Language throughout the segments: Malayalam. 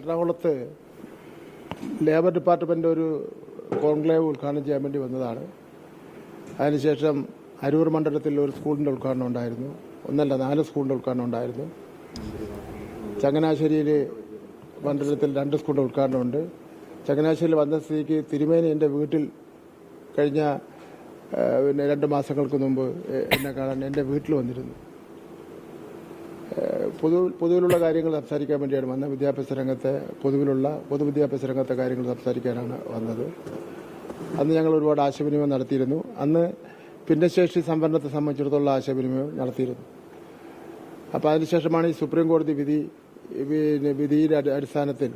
എറണാകുളത്ത് ലേബർ ഡിപ്പാർട്ട്മെന്റ് ഒരു കോൺക്ലേവ് ഉദ്ഘാടനം ചെയ്യാൻ വേണ്ടി വന്നതാണ്. അതിനുശേഷം അരൂർ മണ്ഡലത്തിൽ ഒരു സ്കൂളിന്റെ ഉദ്ഘാടനം ഉണ്ടായിരുന്നു. ഒന്നല്ല നാല് സ്കൂളിന്റെ ഉദ്ഘാടനം ഉണ്ടായിരുന്നു. ചങ്ങനാശ്ശേരിയിൽ മണ്ഡലത്തിൽ രണ്ട് സ്കൂളിന്റെ ഉദ്ഘാടനമുണ്ട്. ചങ്ങനാശ്ശേരിയിൽ വന്ന സ്ഥിതിക്ക് തിരുമേനി എന്റെ വീട്ടിൽ കഴിഞ്ഞ പിന്നെ രണ്ട് മാസങ്ങൾക്ക് മുമ്പ് എന്നെ കാണാൻ എന്റെ വീട്ടിൽ വന്നിരുന്നു. പൊതു പൊതുവിലുള്ള കാര്യങ്ങൾ സംസാരിക്കാൻ വേണ്ടിയാണ് വന്നത് വിദ്യാഭ്യാസ രംഗത്തെ പൊതുവിലുള്ള പൊതുവിദ്യാഭ്യാസ രംഗത്തെ കാര്യങ്ങൾ സംസാരിക്കാനാണ് വന്നത്. അന്ന് ഞങ്ങൾ ഒരുപാട് ആശയവിനിമയം നടത്തിയിരുന്നു. അന്ന് ഭിന്നശേഷി സംവരണത്തെ സംബന്ധിച്ചിടത്തോളം ആശയവിനിമയം നടത്തിയിരുന്നു. അപ്പോൾ അതിനുശേഷമാണ് ഈ സുപ്രീം കോടതി വിധി വിധിയുടെ അടിസ്ഥാനത്തിൽ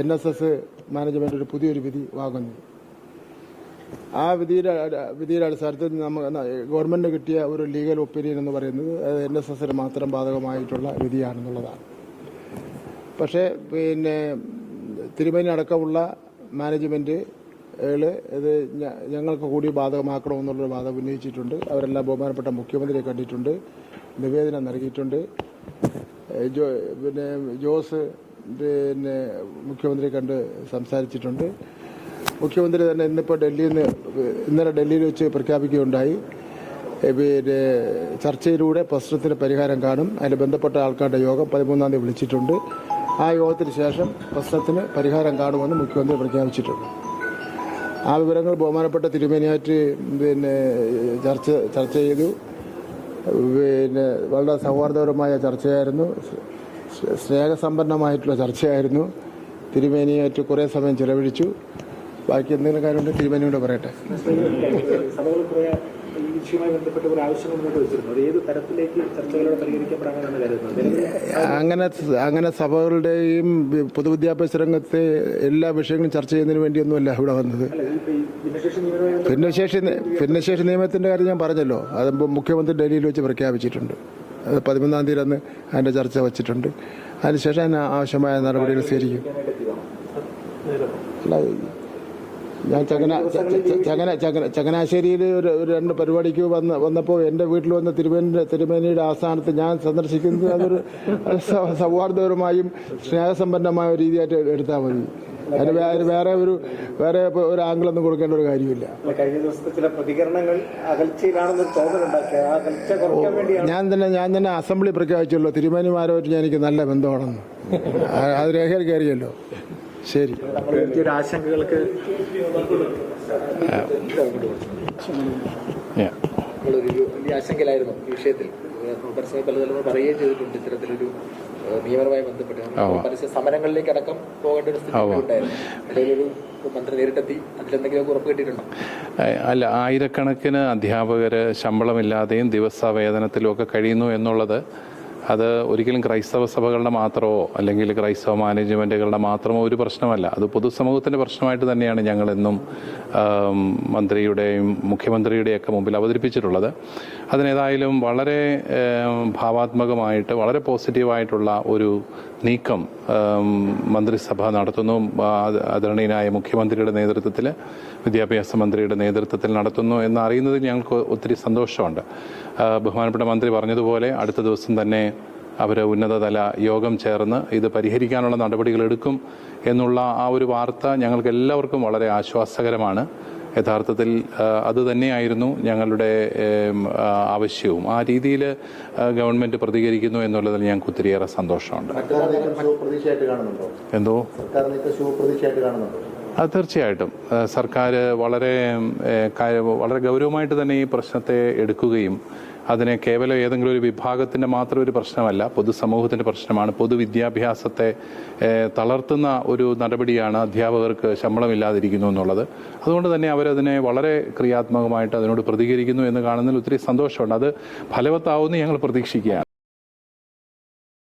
എൻ എസ് എസ് മാനേജ്മെന്റ് ഒരു പുതിയൊരു വിധി വാങ്ങുന്നു ആ വിധിയുടെ വിധിയുടെ അടിസ്ഥാനത്തിൽ നമുക്ക് ഗവൺമെന്റ് കിട്ടിയ ഒരു ലീഗൽ ഒപ്പീനിയൻ എന്ന് പറയുന്നത് എൻ എസ് എസിന് മാത്രം ബാധകമായിട്ടുള്ള വിധിയാണെന്നുള്ളതാണ്. പക്ഷേ പിന്നെ തിരുമേനി അടക്കമുള്ള മാനേജ്മെന്റ് ഇത് ഞങ്ങൾക്ക് കൂടി ബാധകമാക്കണമെന്നുള്ളൊരു വാദം ഉന്നയിച്ചിട്ടുണ്ട്. അവരെല്ലാം ബഹുമാനപ്പെട്ട മുഖ്യമന്ത്രിയെ കണ്ടിട്ടുണ്ട് നിവേദനം നൽകിയിട്ടുണ്ട്. ജോ പിന്നെ ജോസ് പിന്നെ മുഖ്യമന്ത്രിയെ കണ്ട് സംസാരിച്ചിട്ടുണ്ട്. മുഖ്യമന്ത്രി തന്നെ ഇന്നിപ്പോൾ ഡൽഹിയിൽ നിന്ന് ഇന്നലെ ഡൽഹിയിൽ വെച്ച് പ്രഖ്യാപിക്കുകയുണ്ടായി. പിന്നെ ചർച്ചയിലൂടെ പ്രശ്നത്തിന് പരിഹാരം കാണും. അതിന് ബന്ധപ്പെട്ട ആൾക്കാരുടെ യോഗം പതിമൂന്നാം തീയതി വിളിച്ചിട്ടുണ്ട്. ആ യോഗത്തിന് ശേഷം പ്രശ്നത്തിന് പരിഹാരം കാണുമെന്ന് മുഖ്യമന്ത്രി പ്രഖ്യാപിച്ചിട്ടുണ്ട്. ആ വിവരങ്ങൾ ബഹുമാനപ്പെട്ട തിരുമേനിയായിട്ട് പിന്നെ ചർച്ച ചർച്ച ചെയ്തു. പിന്നെ വളരെ സൗഹാർദ്ദപരമായ ചർച്ചയായിരുന്നു. സ്നേഹസമ്പന്നമായിട്ടുള്ള ചർച്ചയായിരുന്നു. തിരുമേനിയായിട്ട് കുറേ സമയം ചിലവഴിച്ചു. ബാക്കി എന്തെങ്കിലും കാര്യമുണ്ടെങ്കിൽ തിരുമേനിയോട് പറയട്ടെ. അങ്ങനെ അങ്ങനെ സഭകളുടെയും പൊതുവിദ്യാഭ്യാസ രംഗത്തെ എല്ലാ വിഷയങ്ങളും ചർച്ച ചെയ്യുന്നതിന് വേണ്ടിയൊന്നുമല്ല ഇവിടെ വന്നത്. ഭിന്നശേഷി ഭിന്നശേഷി നിയമത്തിന്റെ കാര്യം ഞാൻ പറഞ്ഞല്ലോ. അത് മുഖ്യമന്ത്രി ഡൽഹിയിൽ വെച്ച് പ്രഖ്യാപിച്ചിട്ടുണ്ട്. അത് പതിമൂന്നാം തീയതി അന്ന് അതിന്റെ ചർച്ച വച്ചിട്ടുണ്ട്. അതിനുശേഷം അതിന് ആവശ്യമായ നടപടികൾ സ്വീകരിക്കും. അല്ല ഞാൻ ചങ്ങന ചങ്ങന ചങ്ങന ചങ്ങനാശ്ശേരിയിൽ ഒരു രണ്ട് പരിപാടിക്ക് വന്ന് വന്നപ്പോൾ എന്റെ വീട്ടിൽ വന്ന തിരുമേനി തിരുമേനിയുടെ ആസ്ഥാനത്ത് ഞാൻ സന്ദർശിക്കുന്നത് അതൊരു സൗഹാർദ്ദപരമായും സ്നേഹസമ്പന്നമായ ഒരു രീതിയായിട്ട് എടുത്താൽ മതി. അതിന് വേറെ വേറെ ഒരു വേറെ ഒരു ആംഗിളൊന്നും കൊടുക്കേണ്ട ഒരു കാര്യമില്ല. കഴിഞ്ഞ ദിവസത്തെ ചില പ്രതികരണങ്ങൾ തോന്നലുണ്ടാക്കിയ ഞാൻ തന്നെ ഞാൻ തന്നെ അസംബ്ലി പ്രഖ്യാപിച്ചല്ലോ തിരുമേനിമാരുമായിട്ട് ഞാൻ എനിക്ക് നല്ല ബന്ധമാണെന്ന്. അത് രേഖയിൽ കയറിയല്ലോ. ശരി. ആശങ്കകൾക്ക്. നമ്മളൊരു വലിയ ആശങ്കയിലായിരുന്നു ഈ വിഷയത്തിൽ. പരസ്യ പലതരം പറയുകയും ചെയ്തിട്ടുണ്ട് ഇത്തരത്തിലൊരു നിയമപരമായി ബന്ധപ്പെട്ട്. പരസ്യ സമരങ്ങളിലേക്ക് അടക്കം പോകേണ്ട ഒരു സ്ഥിതി ഉണ്ടായിരുന്നു. മന്ത്രി നേരിട്ടെത്തി അതിലെന്തെങ്കിലും ഉറപ്പ് കിട്ടിയിട്ടുണ്ടോ? അല്ല ആയിരക്കണക്കിന് അധ്യാപകർ ശമ്പളമില്ലാതെയും ദിവസ വേതനത്തിലും ഒക്കെ കഴിയുന്നു എന്നുള്ളത് അത് ഒരിക്കലും ക്രൈസ്തവ സഭകളുടെ മാത്രമോ അല്ലെങ്കിൽ ക്രൈസ്തവ മാനേജ്മെന്റുകളുടെ മാത്രമോ ഒരു പ്രശ്നമല്ല. അത് പൊതുസമൂഹത്തിന്റെ പ്രശ്നമായിട്ട് തന്നെയാണ് ഞങ്ങളെന്നും മന്ത്രിയുടെയും മന്ത്രിയുടെയും മുഖ്യമന്ത്രിയുടെയൊക്കെ മുമ്പിൽ അവതരിപ്പിച്ചിട്ടുള്ളത്. അതിനേതായാലും വളരെ ഭാവാത്മകമായിട്ട് വളരെ പോസിറ്റീവായിട്ടുള്ള ഒരു നീക്കം മന്ത്രിസഭ നടത്തുന്നു. ആദരണീയനായ മുഖ്യമന്ത്രിയുടെ നേതൃത്വത്തിൽ വിദ്യാഭ്യാസ മന്ത്രിയുടെ നേതൃത്വത്തിൽ നടത്തുന്നു എന്ന് ഞങ്ങൾക്ക് ഒത്തിരി സന്തോഷമുണ്ട്. ബഹുമാനപ്പെട്ട മന്ത്രി പറഞ്ഞതുപോലെ അടുത്ത ദിവസം തന്നെ അവർ ഉന്നതതല യോഗം ചേർന്ന് ഇത് പരിഹരിക്കാനുള്ള നടപടികൾ എടുക്കും എന്നുള്ള ആ ഒരു വാർത്ത ഞങ്ങൾക്ക് എല്ലാവർക്കും വളരെ ആശ്വാസകരമാണ്. യഥാർത്ഥത്തിൽ അത് തന്നെയായിരുന്നു ഞങ്ങളുടെ ആവശ്യവും. ആ രീതിയിൽ ഗവൺമെന്റ് പ്രതികരിക്കുന്നു എന്നുള്ളതിൽ ഞങ്ങൾക്ക് ഒത്തിരിയേറെ സന്തോഷമുണ്ട്. എന്തോ? അത് തീർച്ചയായിട്ടും. സർക്കാർ വളരെ വളരെ ഗൗരവമായിട്ട് തന്നെ ഈ പ്രശ്നത്തെ എടുക്കുകയും അതിനെ കേവലം ഏതെങ്കിലും ഒരു വിഭാഗത്തിന്റെ മാത്രം ഒരു പ്രശ്നമല്ല പൊതുസമൂഹത്തിന്റെ പ്രശ്നമാണ്. പൊതുവിദ്യാഭ്യാസത്തെ തളർത്തുന്ന ഒരു നടപടിയാണ് അധ്യാപകർക്ക് ശമ്പളമില്ലാതിരിക്കുന്നു എന്നുള്ളത്. അതുകൊണ്ട് തന്നെ അവരതിനെ വളരെ ക്രിയാത്മകമായിട്ട് അതിനോട് പ്രതികരിക്കുന്നു എന്ന് കാണുന്നതിൽ ഒത്തിരി സന്തോഷമുണ്ട്. അത് ഫലവത്താവുമെന്ന് ഞങ്ങൾ പ്രതീക്ഷിക്കുകയാണ്.